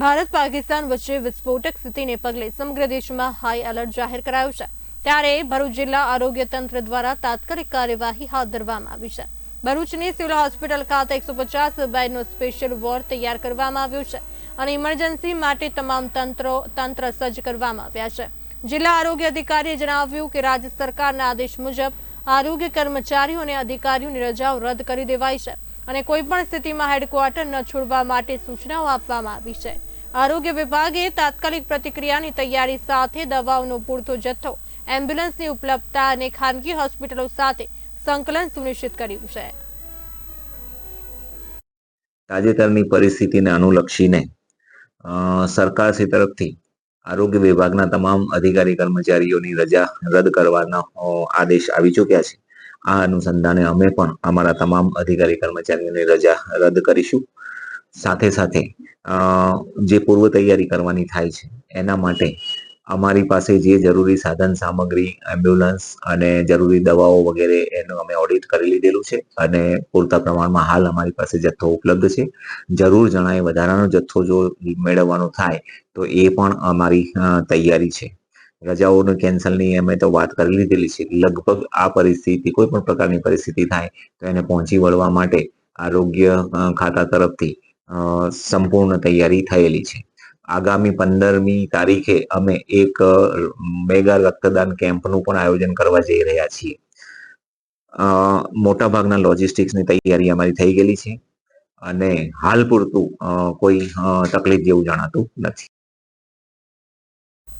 ભારત પાકિસ્તાન વચ્ચે વિસ્ફોટક સ્થિતિને પગલે સમગ્ર દેશમાં હાઈ એલર્ટ જાહેર કરાયું છે. ત્યારે ભરૂચ જિલ્લા આરોગ્ય તંત્ર દ્વારા તાત્કાલિક કાર્યવાહી હાથ ધરવામાં આવી છે. ભરૂચની સિવિલ હોસ્પિટલ ખાતે એકસો પચાસ બેડનો સ્પેશિયલ વોર્ડ તૈયાર કરવામાં આવ્યો છે અને ઇમરજન્સી માટે તમામ તંત્રો, તંત્ર સજ્જ કરવામાં આવ્યા છે. જિલ્લા આરોગ્ય અધિકારીએ જણાવ્યું કે રાજ્ય સરકારના આદેશ મુજબ આરોગ્ય કર્મચારીઓ અને અધિકારીઓની રજાઓ રદ કરી દેવાઈ છે. અને કોઈ પણ સ્થિતિમાં હેડક્વાર્ટર ન છોડવા માટે સૂચનાઓ આપવામાં આવી છે. આરોગ્ય વિભાગે તાત્કાલિક પ્રતિક્રિયાની તૈયારી સાથે દવાઓનો પૂરતો જથ્થો એમ્બ્યુલન્સની ઉપલબ્ધતા અને ખાનગી હોસ્પિટલો સાથે સંકલન સુનિશ્ચિત કર્યું છે. તાજેતરની પરિસ્થિતિને અનુલક્ષીને અ, સરકારશ્રી તરફથી આરોગ્ય વિભાગના તમામ અધિકારી કર્મચારીઓની રજા રદ કરવાનો આદેશ આવી ચૂક્યા છે. આ અનુસંધાને અમે પણ અમારા તમામ અધિકારી કર્મચારીઓની રજા રદ કરીશું. સાથે સાથે જે પૂર્વ તૈયારી કરવાની થાય છે, એના માટે અમારી પાસે જે જરૂરી સાધન સામગ્રી એમ્બ્યુલન્સ અને જરૂરી દવાઓ વગેરે એનું અમે ઓડિટ કરી લીધેલું છે અને પૂરતા પ્રમાણમાં હાલ અમારી પાસે જથ્થો ઉપલબ્ધ છે. જરૂર જણાય વધારાનો જથ્થો જો મેળવવાનો થાય તો એ પણ અમારી તૈયારી છે. રજાઓની કેન્સલની અમે તો વાત કરી લીધેલી છે. લગભગ આ પરિસ્થિતિ, કોઈ પણ પ્રકારની પરિસ્થિતિ થાય તો એને પહોંચી વળવા માટે આરોગ્ય ખાતા તરફથી સંપૂર્ણ તૈયારી થયેલી છે. આગામી પંદરમી તારીખે અમે એક મેગા રક્તદાન કેમ્પનું પણ આયોજન કરવા જઈ રહ્યા છીએ. મોટાભાગના લોજિસ્ટિક્સની તૈયારી અમારી થઈ ગયેલી છે અને હાલ પૂરતું કોઈ તકલીફ જેવું જણાતું નથી.